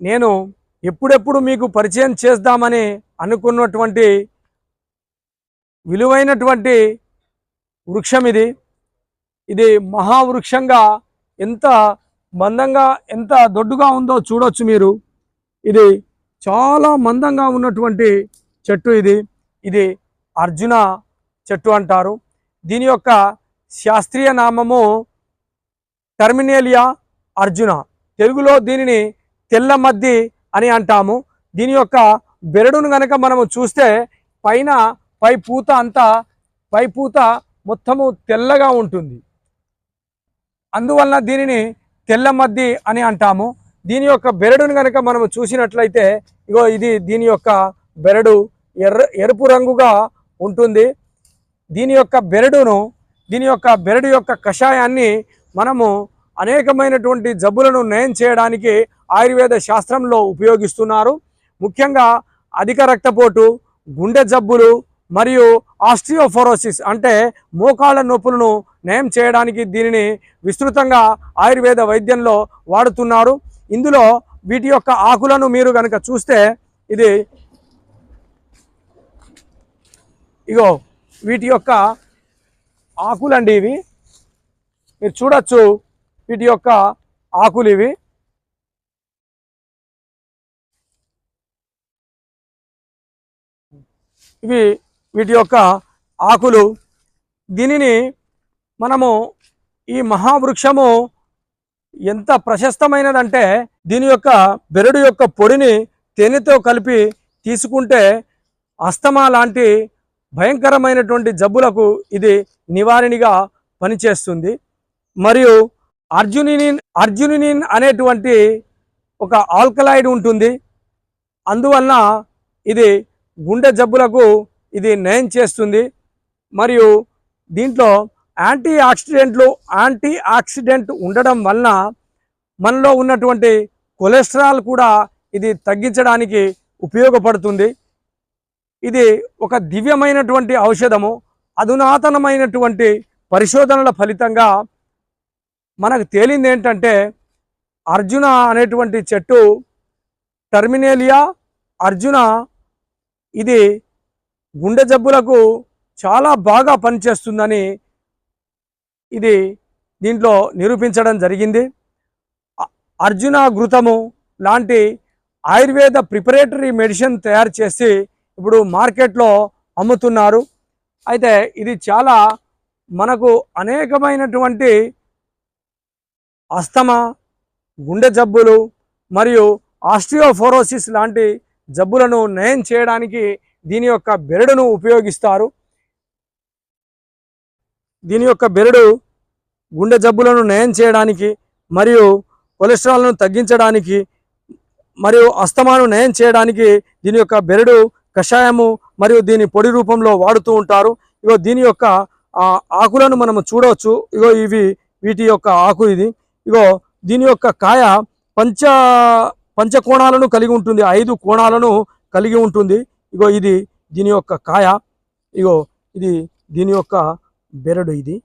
నేను ఎప్పుడెప్పుడు మీకు పరిచయం చేద్దామని అనుకున్నటువంటి విలువైనటువంటి వృక్షం ఇది. ఇది మహావృక్షంగా ఎంత మందంగా ఎంత దొడ్డుగా ఉందో చూడొచ్చు మీరు. ఇది చాలా మందంగా ఉన్నటువంటి చెట్టు ఇది. ఇది అర్జున చెట్టు అంటారు. దీని యొక్క శాస్త్రీయ నామము టర్మినేలియా అర్జున. తెలుగులో దీనిని తెల్ల మద్ది అని అంటాము. దీని యొక్క బెరడును గనక మనము చూస్తే పైన పై పూత అంతా పై పూత మొత్తము తెల్లగా ఉంటుంది. అందువలన దీనిని తెల్ల మద్ది అని అంటాము. దీని యొక్క బెరడును గనక మనము చూసినట్లయితే ఇగో ఇది దీని యొక్క బెరడు ఎర్ర ఎరుపు రంగుగా ఉంటుంది. దీని యొక్క బెరడును దీని యొక్క బెరడు యొక్క కషాయాన్ని మనము అనేకమైనటువంటి జబ్బులను నయం చేయడానికి ఆయుర్వేద శాస్త్రంలో ఉపయోగిస్తున్నారు. ముఖ్యంగా అధిక రక్తపోటు గుండె జబ్బులు మరియు ఆస్ట్రియోఫోరోసిస్ అంటే మోకాళ్ళ నొప్పులను నయం చేయడానికి దీనిని విస్తృతంగా ఆయుర్వేద వైద్యంలో వాడుతున్నారు. ఇందులో వీటి యొక్క ఆకులను మీరు కనుక చూస్తే ఇది ఇగో వీటి యొక్క ఆకులండి ఇవి. మీరు చూడొచ్చు. వీటి యొక్క ఆకులు ఇవి. ఇవి వీటి యొక్క ఆకులు. దీనిని మనము ఈ మహావృక్షము ఎంత ప్రశస్తమైనదంటే దీని యొక్క బెరడు యొక్క పొడిని తేనెతో కలిపి తీసుకుంటే అస్తమా లాంటి భయంకరమైనటువంటి జబ్బులకు ఇది నివారణగా పనిచేస్తుంది. మరియు అర్జునినిన్ అర్జునినిన్ అనేటువంటి ఒక ఆల్కలాయిడ్ ఉంటుంది. అందువలన ఇది గుండె జబ్బులకు ఇది నయం చేస్తుంది. మరియు దీంట్లో యాంటీ ఆక్సిడెంట్లు యాంటీ ఆక్సిడెంట్ ఉండడం వలన మనలో ఉన్నటువంటి కొలెస్ట్రాల్ కూడా ఇది తగ్గించడానికి ఉపయోగపడుతుంది. ఇది ఒక దివ్యమైనటువంటి ఔషధము అధునాతనమైనటువంటి పరిశోధనల ఫలితంగా మనకు తేలింది ఏంటంటే అర్జున అనేటువంటి చెట్టు టర్మినేలియా అర్జున ఇది గుండె జబ్బులకు చాలా బాగా పనిచేస్తుందని ఇది దీంట్లో నిరూపించడం జరిగింది. అర్జున ఘృతము లాంటి ఆయుర్వేద ప్రిపరేటరీ మెడిసిన్ తయారు చేసి ఇప్పుడు మార్కెట్లో అమ్ముతున్నారు. అయితే ఇది చాలా మనకు అనేకమైనటువంటి అస్తమా గుండె జబ్బులు మరియు ఆస్ట్రియోఫోరోసిస్ లాంటి జబ్బులను నయం చేయడానికి దీని యొక్క బెరడును ఉపయోగిస్తారు. దీని యొక్క బెరడు గుండె జబ్బులను నయం చేయడానికి మరియు కొలెస్ట్రాల్ను తగ్గించడానికి మరియు అస్తమాను నయం చేయడానికి దీని యొక్క బెరడు కషాయము మరియు దీని పొడి రూపంలో వాడుతూ ఉంటారు. ఇగో దీని యొక్క ఆకులను మనము చూడవచ్చు. ఇగో ఇవి వీటి యొక్క ఆకు ఇది. ఇగో దీని యొక్క కాయ పంచ పంచకోణాలను కలిగి ఉంటుంది. ఐదు కోణాలను కలిగి ఉంటుంది. ఇగో ఇది దీని యొక్క కాయ. ఇగో ఇది దీని యొక్క బెరడు ఇది.